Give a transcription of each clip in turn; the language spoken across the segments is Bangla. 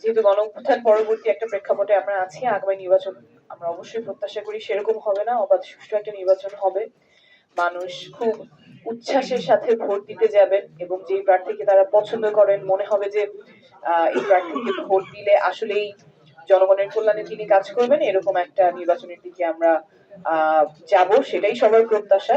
যেহেতু গণ পরবর্তী একটা প্রেক্ষাপটে আমরা আছি, আগামী নির্বাচন আমরা অবশ্যই প্রত্যাশা করি সেরকম হবে না, অবাধ সুষ্ঠু একটা নির্বাচন হবে। মানুষ খুব উচ্ছ্বাসের সাথে ভোট দিতে যাবেন এবং যেই প্রার্থীকে তারা পছন্দ করেন, মনে হবে যে এই প্রার্থীকে ভোট দিলে আসলেই জনগণের কল্যাণে তিনি কাজ করবেন। এরকম একটা নির্বাচনের দিকে আমরা যাব, সেটাই সবার প্রত্যাশা।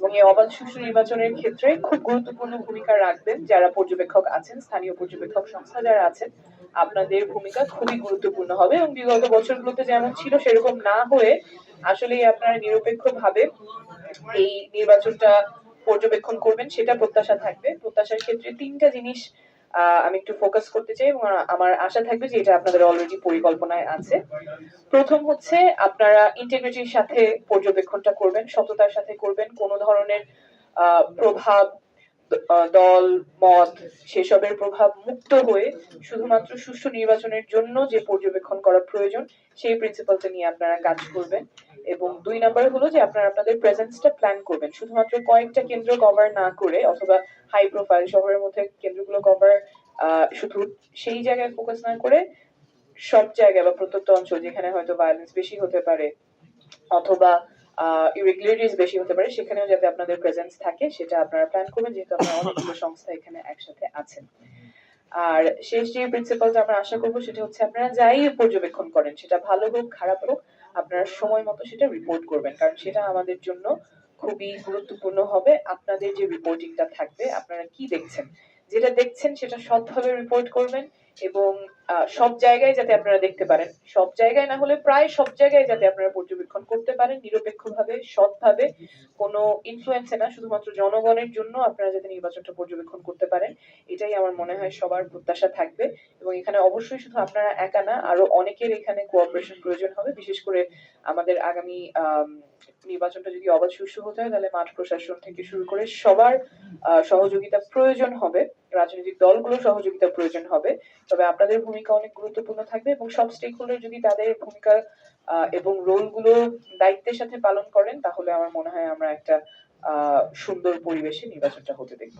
এবং এই অবাধ সুষ্ঠু নির্বাচনের ক্ষেত্রে খুব গুরুত্বপূর্ণ ভূমিকা রাখবেন। যারা পর্যবেক্ষক আছেন, স্থানীয় পর্যবেক্ষক সংস্থা যারা আছেন আপনাদের ভূমিকা খুবই গুরুত্বপূর্ণ হবে এবং বিগত বছরগুলোতে যেমন ছিল সেরকম না হয়ে আসলে আপনারা নিরপেক্ষ ভাবে এই নির্বাচনটা পর্যবেক্ষণ করবেন, সেটা প্রত্যাশা থাকবে। প্রত্যাশার ক্ষেত্রে তিনটা জিনিস আমি একটু ফোকাস করতে চাই এবং আমার আশা থাকবে যে এটা আপনাদের অলরেডি পরিকল্পনায় আছে। প্রথম হচ্ছে আপনারা ইন্টিগ্রিটির সাথে পর্যবেক্ষণটা করবেন, সততার সাথে করবেন, কোনো ধরনের প্রভাব দল, মত সেসবের প্রভাব মুক্ত হয়ে শুধুমাত্র সুষ্ঠু নির্বাচনের জন্য যে পর্যবেক্ষণ করা প্রয়োজন, সেই প্রিন্সিপালটা নিয়ে আপনারা কাজ করবেন। এবং দুই নাম্বার হলো যে আপনারা আপনাদের প্রেজেন্সটা প্ল্যান করবেন। শুধুমাত্র কয়েকটা কেন্দ্র কভার না করে অথবা হাই প্রোফাইল শহরের মধ্যে কেন্দ্রগুলো কভার শুধু সেই জায়গায় ফোকাস না করে সব জায়গায় বা প্রত্যন্ত অঞ্চল যেখানে হয়তো ভায়োলেন্স বেশি হতে পারে, অথবা ইরেগুলারিটিস বেশি হতে পারে সেখানেও যাতে আপনাদের প্রেজেন্স থাকে সেটা আপনারা প্ল্যান করবেন যেহেতু আপনারা অনেকগুলো সংস্থা এখানে একসাথে আছেন। আর শেষ যে প্রিন্সিপালটা আমরা আশা করব সেটা হচ্ছে আপনারা যাই পর্যবেক্ষণ করেন সেটা ভালো হোক খারাপ হোক আপনারা সময় মতো সেটা রিপোর্ট করবেন কারণ সেটা আমাদের জন্য খুবই গুরুত্বপূর্ণ হবে। আপনাদের যে রিপোর্টিংটা থাকবে আপনারা কি দেখছেন যেটা দেখছেন সেটা সৎভাবে রিপোর্ট করবেন এবং সব জায়গায় যাতে আপনারা দেখতে পারেন। সব জায়গায় না হলে প্রায় সব জায়গায় যাতে আপনারা পর্যবেক্ষণ করতে পারেন, নিরপেক্ষভাবে, সৎভাবে। কোনো ইনফ্লুয়েন্সে না, শুধুমাত্র জনগণের জন্য আপনারা যাতে নির্বাচনটা পর্যবেক্ষণ করতে পারেন, এটাই আমার মনে হয় সবার প্রত্যাশা থাকবে। এবং এখানে অবশ্যই শুধু আপনারা একা না, আরও অনেকের এখানে কোঅপারেশন প্রয়োজন হবে। বিশেষ করে আমাদের আগামী নির্বাচনটা যদি অবাধ সুষ্ঠু হতে হয়, তাহলে মাঠ প্রশাসন থেকে শুরু করে সবার সহযোগিতা প্রয়োজন হবে, রাজনৈতিক দলগুলো সহযোগিতা প্রয়োজন হবে। তবে আপনাদের ভূমিকা অনেক গুরুত্বপূর্ণ থাকবে এবং সব স্টেক হোল্ডার যদি তাদের ভূমিকা এবং রোলগুলো দায়িত্বের সাথে পালন করেন, তাহলে আমার মনে হয় আমরা একটা সুন্দর পরিবেশে নির্বাচনটা হতে দেখব।